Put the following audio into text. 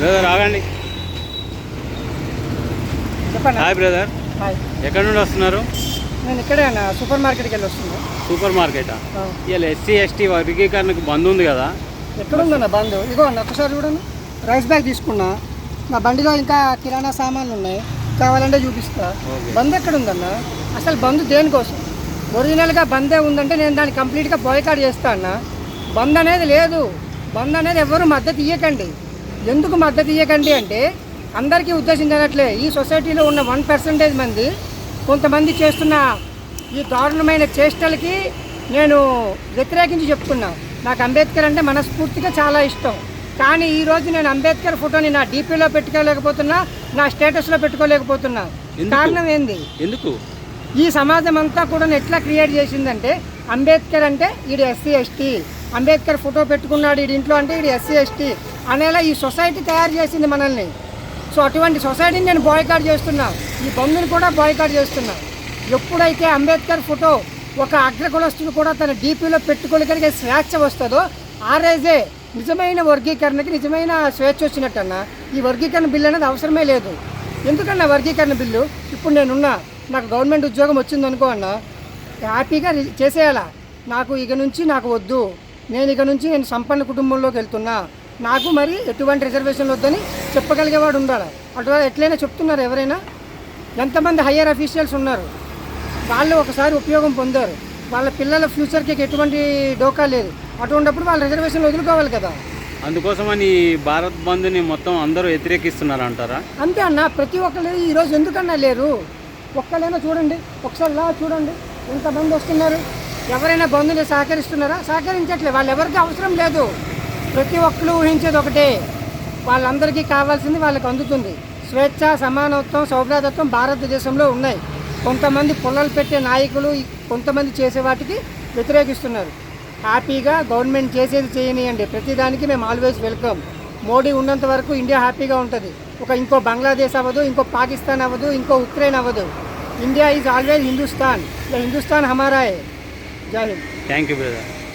Brother ఆగండి. చెప్పండి. Hi brother hi ఎక్కడి నుండి వస్తున్నారు? నేను ఇక్కడే సూపర్ మార్కెట్కి వెళ్ళి వస్తున్నా. సూపర్ మార్కెటా. ఇవాళ ఎస్సీ ఎస్టీ వర్గీకరణకు బంద్ ఉంది కదా. ఎక్కడుందన్న బంధు ఇగో అన్న ఒకసారి చూడండి. రైస్ బ్యాగ్ తీసుకున్నా. నా బండిలో ఇంకా కిరాణా సామాన్లు ఉన్నాయి. కావాలంటే చూపిస్తా. బంద్ ఎక్కడుందన్న? అసలు బంద్ దేనికోసం? ఒరిజినల్గా బందే ఉందంటే నేను దాన్ని కంప్లీట్గా బాయ్కాట్ చేస్తా అన్న. బంద్ అనేది లేదు. బంద్ అనేది ఎవరు మద్దతు ఇవ్వకండి ఎందుకు మద్దతు ఇవ్వకండి అంటే అందరికీ ఉద్దేశించినట్లే ఈ సొసైటీలో ఉన్న వన్ పర్సెంటేజ్ మంది కొంతమంది చేస్తున్న ఈ దారుణమైన చేష్టలకి నేను వ్యతిరేకించి చెప్తున్నా. నాకు అంబేద్కర్ అంటే మనస్ఫూర్తిగా చాలా ఇష్టం. కానీ ఈ రోజు నేను అంబేద్కర్ ఫోటోని నా డీపీలో పెట్టుకోలేకపోతున్నా నా స్టేటస్లో పెట్టుకోలేకపోతున్నా? కారణం ఏంది? ఎందుకు? ఈ సమాజం అంతా కూడా ఎట్లా క్రియేట్ చేసిందంటే అంబేద్కర్ అంటే ఈడు ఎస్సీ ఎస్టీ. అంబేద్కర్ ఫోటో పెట్టుకున్నాడు ఈడి ఇంట్లో అంటే ఈడు ఎస్సీ ఎస్టీ. అనేలా ఈ సొసైటీ తయారు చేసింది మనల్ని. సో అటువంటి సొసైటీని నేను బాయ్కాట్ చేస్తున్నా. ఈ బంధుని కూడా బాయ్కాట్ చేస్తున్నా. ఎప్పుడైతే అంబేద్కర్ ఫోటో ఒక అగ్రకులస్తుడు కూడా తన డీపీలో పెట్టుకోగలిగే స్వేచ్ఛ వస్తుందో ఆ రోజే నిజమైన వర్గీకరణకి నిజమైన స్వేచ్ఛ వచ్చినట్టన్నా ఈ వర్గీకరణ బిల్లు అనేది అవసరమే లేదు. ఎందుకన్నా వర్గీకరణ బిల్లు? ఇప్పుడు నేనున్నా నాకు గవర్నమెంట్ ఉద్యోగం వచ్చిందనుకో అన్నా హ్యాపీగా చేసేయాలా? నాకు ఇక నుంచి నాకు వద్దు. నేను ఇక నుంచి నేను సంపన్న కుటుంబంలోకి వెళ్తున్నా. నాకు మరి ఎటువంటి రిజర్వేషన్లు వద్దని చెప్పగలిగేవాడు ఉండాలి? అటు ఎట్లయినా చెప్తున్నారు ఎవరైనా? ఎంతమంది హయ్యర్ అఫీషియల్స్ ఉన్నారు? వాళ్ళు ఒకసారి ఉపయోగం పొందారు. వాళ్ళ పిల్లల ఫ్యూచర్కి ఎటువంటి డోకా లేదు. అటువంటిప్పుడు వాళ్ళ రిజర్వేషన్లు వదులుకోవాలి కదా. అందుకోసమని భారత్ బంద్ని మొత్తం అందరూ వ్యతిరేకిస్తున్నారు అంటారా అంతే అన్న ప్రతి ఒక్కరు ఈరోజు ఎందుకన్నా లేరు? ఒక్కరైనా చూడండి. ఒకసారి చూడండి. ఎంతమంది వస్తున్నారు? ఎవరైనా బంధువులు సహకరిస్తున్నారా? సహకరించట్లేదు వాళ్ళు ఎవరికి అవసరం లేదు. ప్రతి ఒక్కరు ఊహించేది ఒకటే. వాళ్ళందరికీ కావాల్సింది వాళ్ళకి అందుతుంది. స్వేచ్ఛ సమానత్వం సౌభ్రాతత్వం భారతదేశంలో ఉన్నాయి. కొంతమంది పుల్లలు పెట్టే నాయకులు కొంతమంది చేసే వాటికి వ్యతిరేకిస్తున్నారు. హ్యాపీగా గవర్నమెంట్ చేసేది చేయనియండి. ప్రతిదానికి మేము ఆల్వేస్ వెల్కమ్ మోడీ ఉన్నంత వరకు ఇండియా హ్యాపీగా ఉంటుంది. ఒక ఇంకో బంగ్లాదేశ్ అవ్వదు ఇంకో పాకిస్తాన్ అవ్వదు ఇంకో ఉక్రెయిన్ అవ్వదు. India is always Hindustan Hindustan हमारा है। जय हिंद। Thank you brother